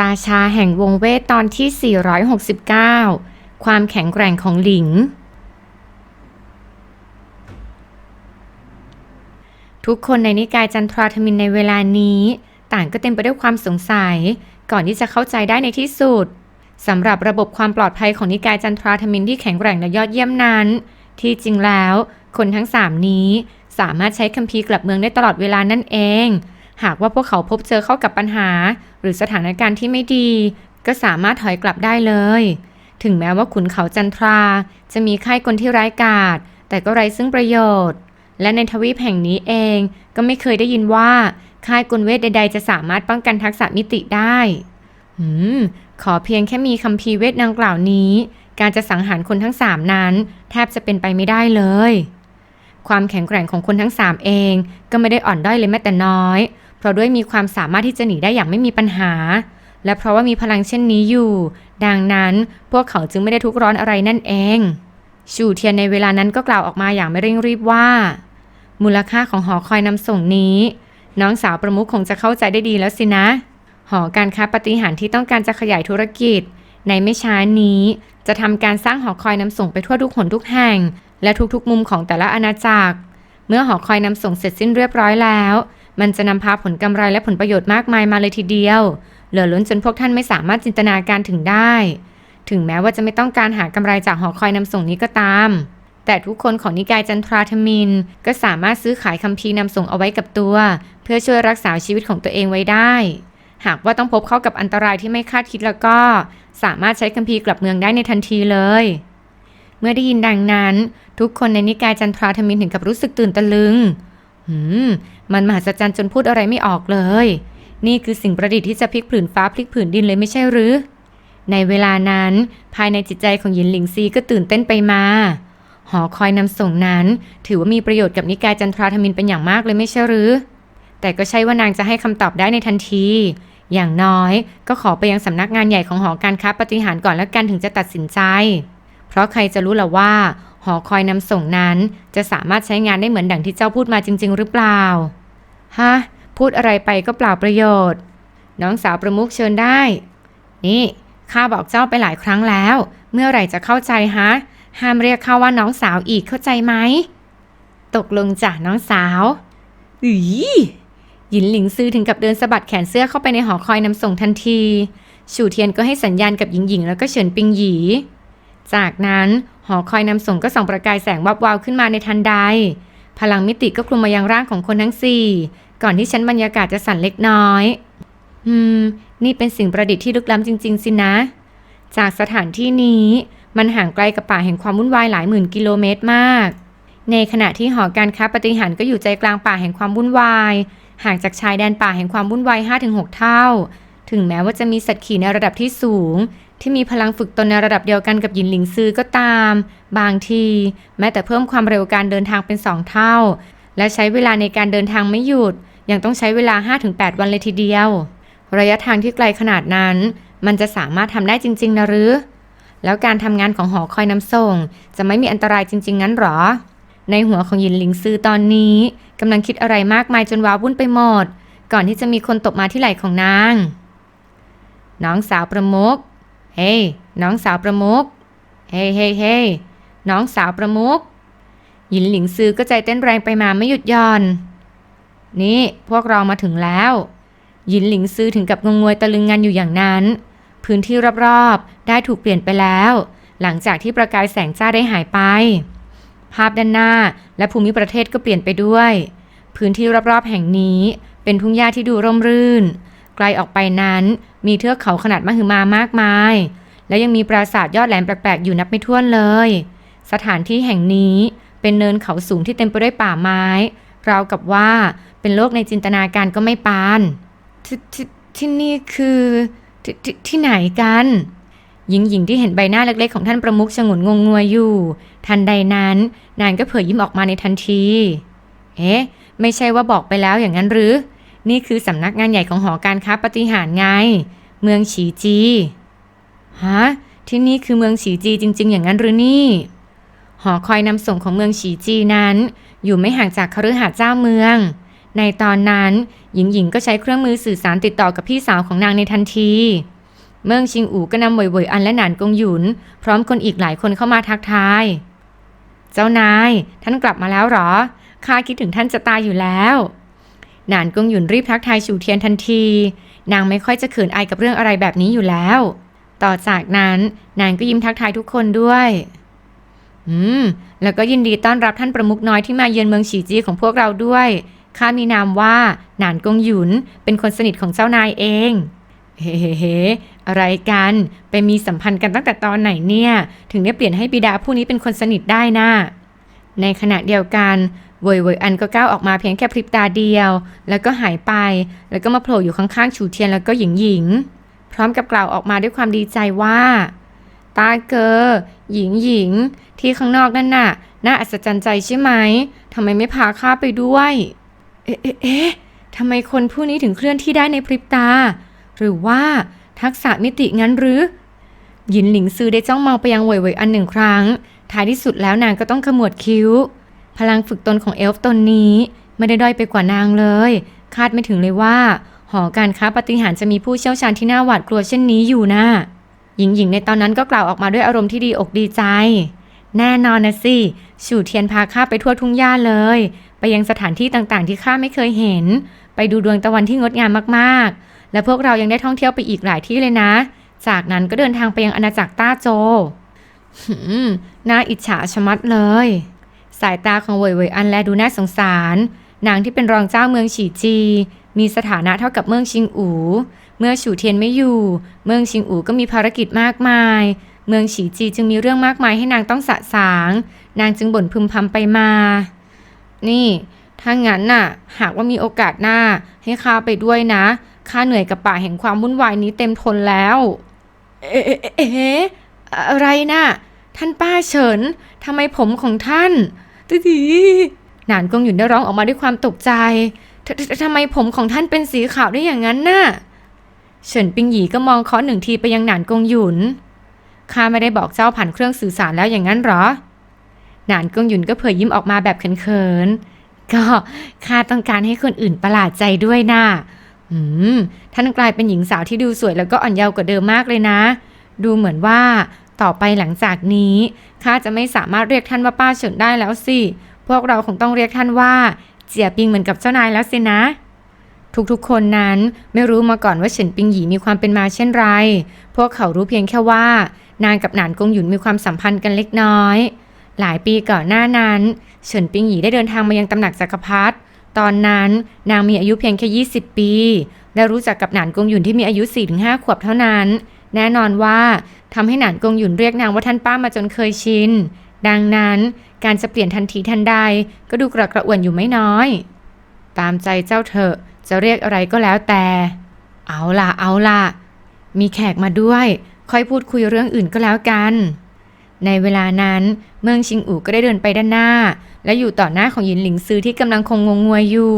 ราชาแห่งวงเวทตอนที่ 469 ความแข็งแกร่งของหลิง ทุกคนในนิกายจันทราธมินในเวลานี้ ต่างก็เต็มไปด้วยความสงสัย ก่อนที่จะเข้าใจได้ในที่สุดสำหรับระบบความปลอดภัยของนิกายจันทราธมินที่แข็งแกร่งและยอดเยี่ยมนั้น ที่จริงแล้ว คนทั้งสามนี้สามารถใช้คัมภีร์กลับเมืองได้ตลอดเวลานั่นเอง หากว่าพวกเขาพบเจอเข้ากับปัญหา หรือสถานการณ์ที่ไม่ดี ก็สามารถถอยกลับได้เลย ถึงแม้ว่าขุนเขาจันทรา จะมีค่ายกลที่ร้ายกาจแต่ก็ไร้ซึ่งประโยชน์ และในทวีปแห่งนี้เองก็ไม่เคยได้ยินว่าค่ายกลเวทใด ๆ จะสามารถป้องกันทักษะมิติได้หืมขอเพียงแค่มีคัมภีเวทดังกล่าวนี้ การจะสังหารคนทั้งสามนั้น แทบจะเป็นไปไม่ได้เลย ความแข็งแกร่งของคนทั้งสามเอง ก็ไม่ได้อ่อนด้อยเลยแม้แต่น้อย เพราะด้วยมีความสามารถที่จะหนีได้อย่างไม่มีปัญหา และเพราะว่ามีพลังเช่นนี้อยู่ ดังนั้นพวกเขาจึงไม่ได้ทุกข์ร้อนอะไรนั่นเอง ชูเทียนในเวลานั้นก็กล่าวออกมาอย่างไม่เร่งรีบว่า มูลค่าของหอคอยนำส่งนี้ น้องสาวประมุขคงจะเข้าใจได้ดีแล้วสินะ หอการค้าปฏิหารที่ต้องการจะขยายธุรกิจ ในไม่ช้านี้ จะทำการสร้างหอคอยนำส่งไปทั่วทุกหนทุกแห่ง และทุกๆมุมของแต่ละอาณาจักร เมื่อหอคอยนำส่งเสร็จสิ้นเรียบร้อยแล้ว มันจะนำพาผลกำไรและผลประโยชน์มากมายมาเลยทีเดียว เหลือล้นจนพวกท่านไม่สามารถจินตนาการถึงได้ ถึงแม้ว่าจะไม่ต้องการหากำไรจากหอคอยนำส่งนี้ก็ตาม แต่ทุกคนของนิกายจันทราธมิน ก็สามารถซื้อขายคัมภีร์นำส่งเอาไว้กับตัว เพื่อช่วยรักษาชีวิตของตัวเองไว้ได้ หากว่าต้องพบเข้ากับอันตรายที่ไม่คาดคิดแล้วก็ สามารถใช้คัมภีร์กลับเมืองได้ในทันทีเลยเมื่อได้ยินดังนั้น ทุกคนในนิกายจันทราธมินถึงกับรู้สึกตื่นตะลึง หืม มันมหัศจรรย์จนพูดอะไรไม่ออกเลย นี่คือสิ่งประดิษฐ์ที่จะพลิกผืนฟ้าพลิกผืนดินเลยไม่ใช่หรือ ในเวลานั้นภายในจิตใจของหยินหลิงซีก็ตื่นเต้นไปมา หอคอยนำส่งนั้น ถือว่ามีประโยชน์กับนิกายจันทราธมินเป็นอย่างมากเลยไม่ใช่หรือ แต่ก็ใช่ว่านางจะให้คำตอบได้ในทันที อย่างน้อยก็ขอไปยังสำนักงานใหญ่ของหอการค้าปฏิหารก่อนแล้วกันถึงจะตัดสินใจ เพราะใครจะรู้ล่ะว่า หอคอยนำส่งนั้น จะสามารถใช้งานได้เหมือนดังที่เจ้าพูดมาจริง ๆ หรือเปล่า ฮะ พูดอะไรไปก็เปล่าประโยชน์ น้องสาวประมุขเชิญได้ นี่ข้าบอกเจ้าไปหลายครั้งแล้ว เมื่อไหร่จะเข้าใจฮะ ห้ามเรียกข้าว่าน้องสาวอีกเข้าใจไหม ตกลงจ้ะน้องสาวอีหยินหลิงซื้อถึงกับเดินสะบัดแขนเสื้อเข้าไปในหอคอยนำส่งทันที ชูเทียนก็ให้สัญญาณกับหญิงหญิงแล้วก็เฉินปิงหยี จากนั้น หอคอยนำส่งก็ส่องประกายแสงวับวาวขึ้นมาในทันใด พลังมิติก็คลุมมายังร่างของคนทั้งสี่ก่อนที่ชั้นบรรยากาศจะสั่นเล็กน้อย อืม นี่เป็นสิ่งประดิษฐ์ที่ลึกล้ำจริง ๆ สินะ จากสถานที่นี้มันห่างไกลกับป่าแห่งความวุ่นวายหลายหมื่นกิโลเมตรมาก ในขณะที่หอการค้าปฏิหารก็อยู่ใจกลางป่าแห่งความวุ่นวาย ห่างจากชายแดนป่าแห่งความวุ่นวาย5-6 เท่า ถึงแม้ว่าจะมีสัตว์ขี่ในระดับที่สูง ที่มีพลังฝึกตนในระดับเดียวกันกับหยินหลิงซือก็ตาม บางที แม้แต่เพิ่มความเร็วการเดินทางเป็น2เท่า และใช้เวลาในการเดินทางไม่หยุด ยังต้องใช้เวลา 5-8 วันเลยทีเดียว ระยะทางที่ไกลขนาดนั้น มันจะสามารถทำได้จริง ๆนะหรือ แล้วการทำงานของหอคอยนำส่ง จะไม่มีอันตรายจริง ๆ งั้นหรอ ในหัวของหยินหลิงซือตอนนี้กำลังคิดอะไรมากมายจนว้าวุ่นไปหมด ก่อนที่จะมีคนตบมาที่ไหล่ของนาง น้องสาวประมุกเฮ้ hey, น้องสาวประมุกเฮ้เฮ้เฮ้น้องสาวประมุกหยินหลิงซือก็ใจเต้นแรงไปมาไม่หยุดหย่อน นี่พวกเรามาถึงแล้วหยินหลิงซือถึงกับงงงวยตะลึงงันอยู่อย่างนั้น พื้นที่รอบๆ ได้ถูกเปลี่ยนไปแล้ว หลังจากที่ประกายแสงจ้าได้หายไป ภาพด้านหน้าและภูมิประเทศก็เปลี่ยนไปด้วย พื้นที่รอบๆ แห่งนี้เป็นทุ่งหญ้าที่ดูร่มรื่น ไกลออกไปนั้น มีเทือกเขาขนาดมหึมามากมาย และยังมีปราสาทยอดแหลมแปลกๆอยู่นับไม่ถ้วนเลย สถานที่แห่งนี้เป็นเนินเขาสูงที่เต็มไปด้วยป่าไม้ ราวกับว่าเป็นโลกในจินตนาการก็ไม่ปานททที่นี่คือททที่ไหนกัน หญิงหญิงที่เห็นใบหน้าเล็กๆของท่านประมุขชงนงงงวยอยู่ ทันใดนั้น นางก็เผยยิ้มออกมาในทันที เอ๊ะ ไม่ใช่ว่าบอกไปแล้วอย่างนั้นหรือ นี่คือสำนักงานใหญ่ของหอการค้าปฏิหารไง เมืองฉีจีฮะที่นี่คือเมืองฉีจีจริง ๆ อย่างนั้นหรือนี่ หอคอยนำส่งของเมืองฉีจีนั้น อยู่ไม่ห่างจากคฤหาสน์เจ้าเมือง ในตอนนั้นหญิงหญิงก็ใช้เครื่องมือสื่อสารติดต่อกับพี่สาวของนางในทันที เมืองชิงอูก็นำเวยเวยอันและหนานกงหยุน พร้อมคนอีกหลายคนเข้ามาทักทาย เจ้านาย ท่านกลับมาแล้วหรอข้าคิดถึงท่านจะตายอยู่แล้ว นานกงหยุนรีบทักทายฉูเทียนทันที นางไม่ค่อยจะเขินอายกับเรื่องอะไรแบบนี้อยู่แล้ว ต่อจากนั้นนางก็ยิ้มทักทายทุกคนด้วย อืม แล้วก็ยินดีต้อนรับท่านประมุขน้อยที่มาเยือนเมืองฉีจีของพวกเราด้วย ข้ามีนามว่าหนานกงหยุน เป็นคนสนิทของเจ้านายเอง เฮ้เฮ้อะไรกัน ไปมีสัมพันธ์กันตั้งแต่ตอนไหนเนี่ย ถึงได้เปลี่ยนให้บิดาผู้นี้เป็นคนสนิทได้นะ่ะในขณะเดียวกัน เวยเวยอันก็ก้าวออกมาเพียงแค่พริบตาเดียว แล้วก็หายไป แล้วก็มาโผล่อยู่ข้างๆ ฉูเทียนแล้วก็หญิงหญิง พร้อมกับกล่าวออกมาด้วยความดีใจว่า ตาเกอ หญิงหญิง ที่ข้างนอกนั่นน่ะ น่าอัศจรรย์ใจใช่ไหมทำไมไม่พาข้าไปด้วย เอ๊ะเอ๊ะทำไมคนผู้นี้ถึงเคลื่อนที่ได้ในพริบตา หรือว่าทักษะมิติงั้นหรือ หยินหลิงซือได้จ้องมองไปยังเวยเวยอันหนึ่งครั้ง ท้ายที่สุดแล้วนางก็ต้องขมวดคิ้ว พลังฝึกตนของเอลฟ์ตนนี้ไม่ได้ด้อยไปกว่านางเลย คาดไม่ถึงเลยว่า หอการค้าปฏิหารจะมีผู้เชี่ยวชาญที่น่าหวาดกลัวเช่นนี้อยู่นะหญิงหญิงในตอนนั้นก็กล่าวออกมาด้วยอารมณ์ที่ดีอกดีใจ แน่นอนนะสิฉู่เทียนพาข้าไปทั่วทุ่งหญ้าเลย ไปยังสถานที่ต่างๆ ที่ข้าไม่เคยเห็น ไปดูดวงตะวันที่งดงามมากๆ และพวกเรายังได้ท่องเที่ยวไปอีกหลายที่เลยนะ จากนั้นก็เดินทางไปยังอาณาจักรต้าโจหืมน่าอิจฉาชะมัดเลย สายตาของเวยเวยอันแลดูน่าสงสาร นางที่เป็นรองเจ้าเมืองฉีจี มีสถานะเท่ากับเมืองชิงอู เมื่อฉูเทียนไม่อยู่ เมืองชิงอูก็มีภารกิจมากมาย เมืองฉีจีจึงมีเรื่องมากมายให้นางต้องสะสาง นางจึงบ่นพึมพำไปมา นี่ ถ้างั้นน่ะ หากว่ามีโอกาสหน้าให้ข้าไปด้วยนะข้าเหนื่อยกับป่าแห่งความวุ่นวายนี้เต็มทนแล้ว เอ๊ะเอ๊ะเอ๊ะอะไรน่ะ ท่านป้าเฉินทำไมผมของท่าน ตีดีหนานกงหยุนได้ร้องออกมาด้วยความตกใจทำไมผมของท่านเป็นสีขาวได้อย่างนั้นน่ะ เฉินปิงหยีก็มองเคาะหนึ่งทีไปยังหนานกงหยุน ข้าไม่ได้บอกเจ้าผ่านเครื่องสื่อสารแล้วอย่างนั้นหรอ หนานกงหยุนก็เผยยิ้มออกมาแบบเขินๆ ก็ข้าต้องการให้คนอื่นประหลาดใจด้วยน่ะอืม ท่านกลายเป็นหญิงสาวที่ดูสวยแล้วก็อ่อนเยาว์กว่าเดิมมากเลยนะ ดูเหมือนว่า ต่อไปหลังจากนี้ข้าจะไม่สามารถเรียกท่านว่าป้าเฉินได้แล้วสิ พวกเราคงต้องเรียกท่านว่าเจียปิงเหมือนกับเจ้านายแล้วสินะ ทุกๆคนนั้นไม่รู้มาก่อนว่าเฉินปิงหยีมีความเป็นมาเช่นไร พวกเขารู้เพียงแค่ว่านางกับหนานกงหยุนมีความสัมพันธ์กันเล็กน้อย หลายปีก่อนหน้านั้นเฉินปิงหยีได้เดินทางมายังตำหนักจักรพรรดิตอนนั้นนางมีอายุเพียงแค่ 20 ปี และรู้จักกับหนานกงหยุนที่มีอายุ 4-5 ขวบเท่านั้น แน่นอนว่าทำให้หนานกงหยุนเรียกนางว่าท่านป้ามาจนเคยชิน ดังนั้นการจะเปลี่ยนทันทีทันใดก็ดูกระกระอ่วนอยู่ไม่น้อย ตามใจเจ้าเถอะจะเรียกอะไรก็แล้วแต่ เอาล่ะเอาล่ะ มีแขกมาด้วย ค่อยพูดคุยเรื่องอื่นก็แล้วกัน ในเวลานั้นเมืองชิงอู่ก็ได้เดินไปด้านหน้า และอยู่ต่อหน้าของหยินหลิงซือที่กำลังคงงงงวยอยู่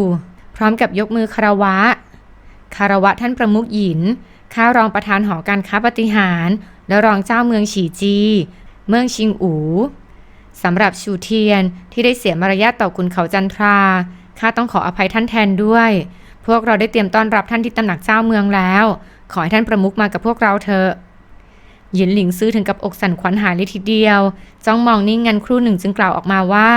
พร้อมกับยกมือคารวะ คารวะท่านประมุขหยิน ข้ารองประธานหอการค้าปฏิหาร และรองเจ้าเมืองฉีจี เมืองชิงอูสำหรับชูเทียนที่ได้เสียมารยาทต่อคุณเขาจันทราข้าต้องขออภัยท่านแทนด้วย พวกเราได้เตรียมต้อนรับท่านที่ตำหนักเจ้าเมืองแล้ว ขอให้ท่านประมุขมากับพวกเราเถอะหยินหลิงซื้อถึงกับอกสั่นขวัญหายเลยทีเดียว จ้องมองนิ่งงันครู่หนึ่งจึงกล่าวออกมาว่า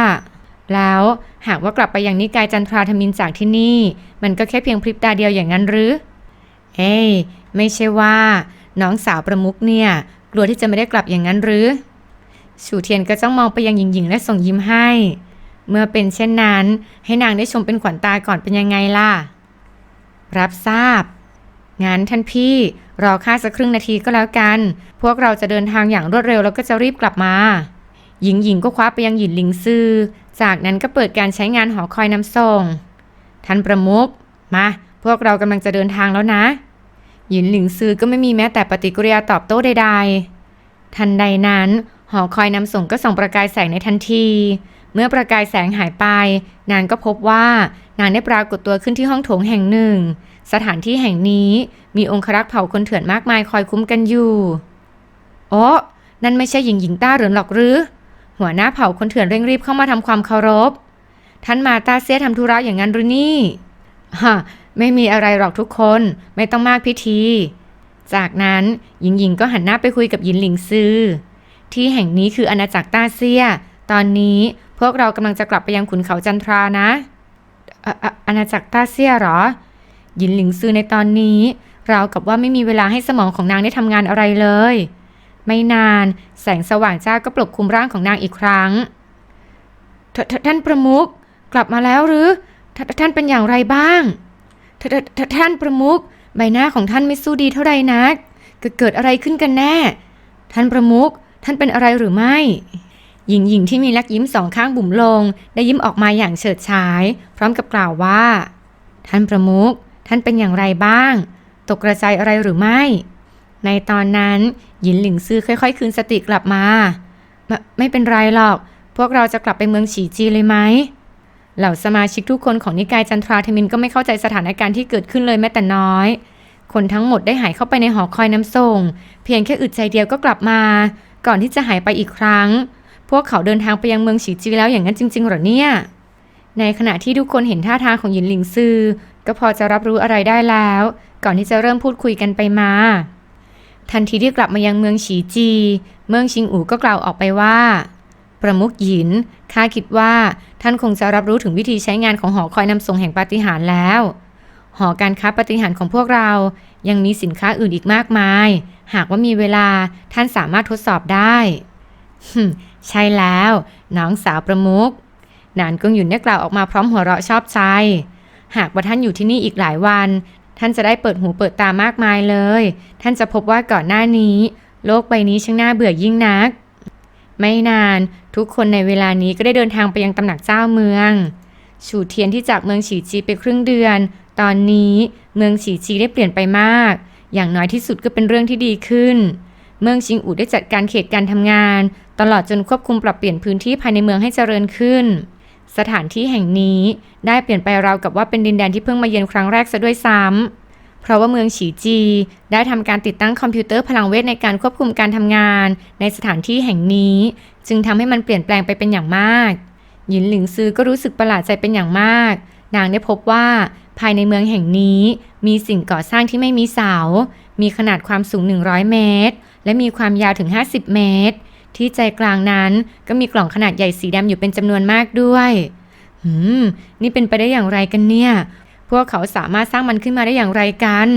แล้วหากว่ากลับไปยังนิกายจันทราธมินจากที่นี่ มันก็แค่เพียงพริบตาเดียวอย่างนั้นหรือ เอ้ย ไม่ใช่ว่า น้องสาวประมุขเนี่ยกลัวที่จะไม่ได้กลับอย่างนั้นหรือฉูเทียนก็จ้องมองไปยังหญิงหญิงและส่งยิ้มให้ เมื่อเป็นเช่นนั้น ให้นางได้ชมเป็นขวัญตาก่อนเป็นยังไงล่ะ รับทราบ งั้นท่านพี่รอข้าสักครึ่งนาทีก็แล้วกัน พวกเราจะเดินทางอย่างรวดเร็วแล้วก็จะรีบกลับมา หญิงหญิงก็คว้าไปยังหยินหลิงซือ จากนั้นก็เปิดการใช้งานหอคอยนำส่ง ท่านประมุขมา พวกเรากำลังจะเดินทางแล้วนะ หยินหลิงซือก็ไม่มีแม้แต่ปฏิกิริยาตอบโต้ใดๆ ทันใดนั้น หอคอยนำส่งก็ส่องประกายแสงในทันที เมื่อประกายแสงหายไป นางก็พบว่านางได้ปรากฏตัวขึ้นที่ห้องโถงแห่งหนึ่ง สถานที่แห่งนี้มีองครักษ์เผ่าคนเถื่อนมากมายคอยคุ้มกันอยู่โอ้นั่นไม่ใช่หญิงหญิงต้าเหรินหรอกหรือ หัวหน้าเผ่าคนเถื่อนเร่งรีบเข้ามาทำความเคารพ ท่านมาตาเซียทำธุระอย่างนั้นหรือนี่ฮะ ไม่มีอะไรหรอกทุกคน ไม่ต้องมากพิธี จากนั้นหญิงหญิงก็หันหน้าไปคุยกับหยินหลิงซือ ที่แห่งนี้คืออาณาจักรต้าเซีย ตอนนี้พวกเรากำลังจะกลับไปยังขุนเขาจันทรานะอออาณาจักรต้าเซียเหรอ หยินหลิงซือในตอนนี้ราวกับว่าไม่มีเวลาให้สมองของนางได้ทำงานอะไรเลย ไม่นานแสงสว่างจ้าก็ปลุกคุมร่างของนางอีกครั้งท่านประมุขกลับมาแล้วหรือ ท่านเป็นอย่างไรบ้าง ท่านประมุขใบหน้าของท่านไม่สู้ดีเท่าใดนักเกิดเกิดอะไรขึ้นกันแน่ ท่านประมุขท่านเป็นอะไรหรือไม่ หญิงหญิงที่มีลักยิ้มสองข้างบุ๋มลง ได้ยิ้มออกมาอย่างเฉิดฉาย พร้อมกับกล่าวว่า ท่านประมุขท่านเป็นอย่างไรบ้าง ตกกระจายอะไรหรือไม่ ในตอนนั้นหยินหลิงซือค่อย ๆ คืนสติกลับมา ไม่เป็นไรหรอก พวกเราจะกลับไปเมืองฉีจีเลยไหม เหล่าสมาชิกทุกคนของนิกายจันทราธมินก็ไม่เข้าใจสถานการณ์ที่เกิดขึ้นเลยแม้แต่น้อย คนทั้งหมดได้หายเข้าไปในหอคอยน้ำส่ง เพียงแค่อึดใจเดียวก็กลับมา ก่อนที่จะหายไปอีกครั้ง พวกเขาเดินทางไปยังเมืองฉีจีแล้วอย่างนั้นจริงๆหรอเนี่ย ในขณะที่ทุกคนเห็นท่าทางของหยินหลิงซือก็พอจะรับรู้อะไรได้แล้ว ก่อนที่จะเริ่มพูดคุยกันไปมา ทันทีที่กลับมายังเมืองฉีจี เมืองชิงอูก็กล่าวออกไปว่า ประมุขหยินข้าคิดว่าท่านคงจะรับรู้ถึงวิธีใช้งานของหอคอยนำส่งแห่งปาฏิหาริย์แล้ว หอการค้าปาฏิหาริย์ของพวกเรายังมีสินค้าอื่นอีกมากมาย หากว่ามีเวลาท่านสามารถทดสอบได้ใช่แล้ว น้องสาวประมุขนานกงหยุนได้กล่าวออกมาพร้อมหัวเราะชอบใจ หากว่าท่านอยู่ที่นี่อีกหลายวัน ท่านจะได้เปิดหูเปิดตามากมายเลย ท่านจะพบว่าก่อนหน้านี้ โลกใบนี้ช่างน่าเบื่อยิ่งนัก ไม่นานทุกคนในเวลานี้ก็ได้เดินทางไปยังตำหนักเจ้าเมือง ฉูเทียนที่จากเมืองฉีจีไปครึ่งเดือน ตอนนี้เมืองฉีจีได้เปลี่ยนไปมาก อย่างน้อยที่สุดก็เป็นเรื่องที่ดีขึ้น เมืองชิงอูได้จัดการเขตการทำงาน ตลอดจนควบคุมปรับเปลี่ยนพื้นที่ภายในเมืองให้เจริญขึ้น สถานที่แห่งนี้ได้เปลี่ยนไปราวกับว่าเป็นดินแดนที่เพิ่งมาเยือนครั้งแรกซะด้วยซ้ำ เพราะว่าเมืองฉีจี ได้ทำการติดตั้งคอมพิวเตอร์พลังเวทในการควบคุมการทำงาน ในสถานที่แห่งนี้ จึงทำให้มันเปลี่ยนแปลงไปเป็นอย่างมาก หยินหลิงซือก็รู้สึกประหลาดใจเป็นอย่างมาก นางได้พบว่าภายในเมืองแห่งนี้ มีสิ่งก่อสร้างที่ไม่มีเสา มีขนาดความสูง 100 เมตร และมีความยาวถึง 50 เมตร ที่ใจกลางนั้นก็มีกล่องขนาดใหญ่สีดำอยู่เป็นจำนวนมากด้วย หืม นี่เป็นไปได้อย่างไรกันเนี่ย พวกเขาสามารถสร้างมันขึ้นมาได้อย่างไรกัน